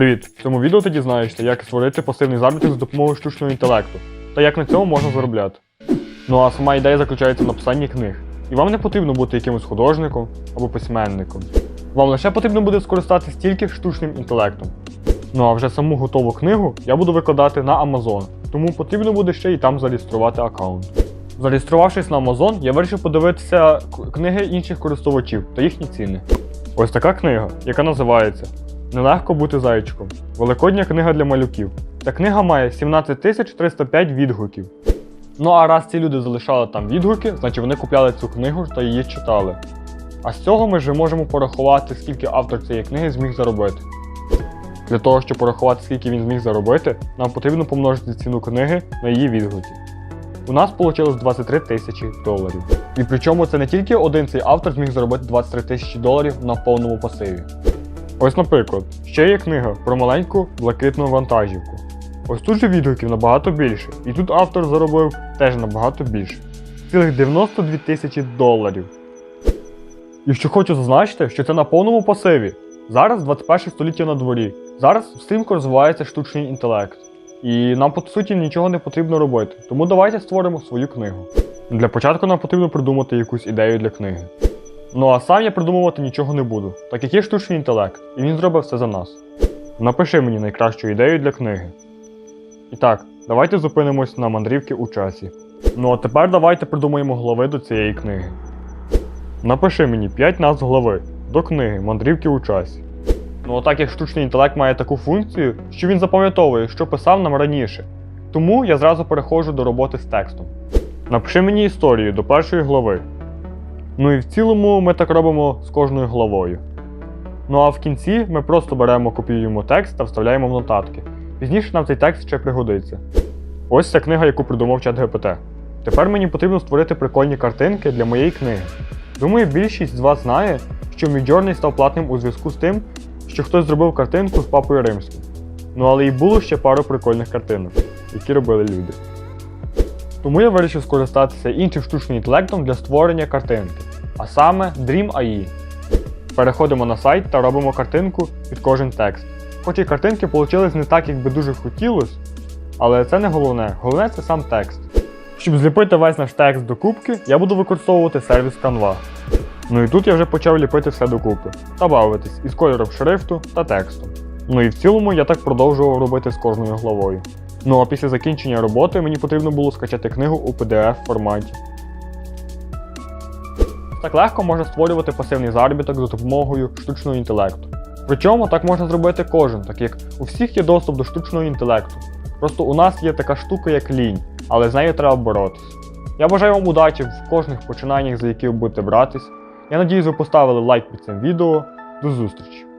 Привіт! В цьому відео ти дізнаєшся, як створити пасивний заробіток за допомогою штучного інтелекту та як на цьому можна заробляти. Ну а сама ідея заключається в написанні книг. І вам не потрібно бути якимось художником або письменником. Вам лише потрібно буде скористатися тільки штучним інтелектом. Ну а вже саму готову книгу я буду викладати на Amazon, тому потрібно буде ще й там зареєструвати аккаунт. Зареєструвавшись на Amazon, я вирішив подивитися книги інших користувачів та їхні ціни. Ось така книга, яка називається Нелегко бути зайчиком. Великодня книга для малюків. Ця книга має 17 305 відгуків. Ну а раз ці люди залишали там відгуки, значить вони купляли цю книгу та її читали. А з цього ми вже можемо порахувати, скільки автор цієї книги зміг заробити. Для того, щоб порахувати, скільки він зміг заробити, нам потрібно помножити ціну книги на її відгуки. У нас вийшло 23 тисячі доларів. І причому це не тільки один цей автор зміг заробити 23 тисячі доларів на повному пасиві. Ось, наприклад, ще є книга про маленьку блакитну вантажівку. Ось тут же відгуків набагато більше, і тут автор заробив теж набагато більше. Цілих 92 тисячі доларів. І що хочу зазначити, що це на повному пасиві. Зараз 21 століття на дворі. Зараз стрімко розвивається штучний інтелект. І нам по суті нічого не потрібно робити. Тому давайте створимо свою книгу. Для початку нам потрібно придумати якусь ідею для книги. Ну а сам я придумувати нічого не буду, так як є штучний інтелект, і він зробить все за нас. Напиши мені найкращу ідею для книги. І так, давайте зупинимось на мандрівки у часі. Ну а тепер давайте придумаємо глави до цієї книги. Напиши мені 5 назв глави до книги Мандрівки у часі. Ну а так як штучний інтелект має таку функцію, що він запам'ятовує, що писав нам раніше. Тому я зразу переходжу до роботи з текстом. Напиши мені історію до першої глави. Ну і в цілому ми так робимо з кожною главою. Ну а в кінці ми просто беремо, копіюємо текст та вставляємо в нотатки. Пізніше нам цей текст ще пригодиться. Ось ця книга, яку придумав чат GPT. Тепер мені потрібно створити прикольні картинки для моєї книги. Думаю, більшість з вас знає, що Midjourney став платним у зв'язку з тим, що хтось зробив картинку з папою римським. Ну але і було ще пару прикольних картинок, які робили люди. Тому я вирішив скористатися іншим штучним інтелектом для створення картинки, а саме Dream AI. Переходимо на сайт та робимо картинку під кожен текст. Хоч і картинки вийшли не так, як би дуже хотілося, але це не головне, головне це сам текст. Щоб зліпити весь наш текст до кубки, я буду використовувати сервіс Canva. Ну і тут я вже почав ліпити все докупи та бавитись із кольором шрифту та текстом. Ну і в цілому я так продовжував робити з кожною главою. Ну а після закінчення роботи мені потрібно було скачати книгу у PDF форматі. Так легко можна створювати пасивний заробіток за допомогою штучного інтелекту. Причому так можна зробити кожен, так як у всіх є доступ до штучного інтелекту. Просто у нас є така штука, як лінь, але з нею треба боротись. Я бажаю вам удачі в кожних починаннях, за які ви будете братись. Я надіюсь, ви поставили лайк під цим відео. До зустрічі!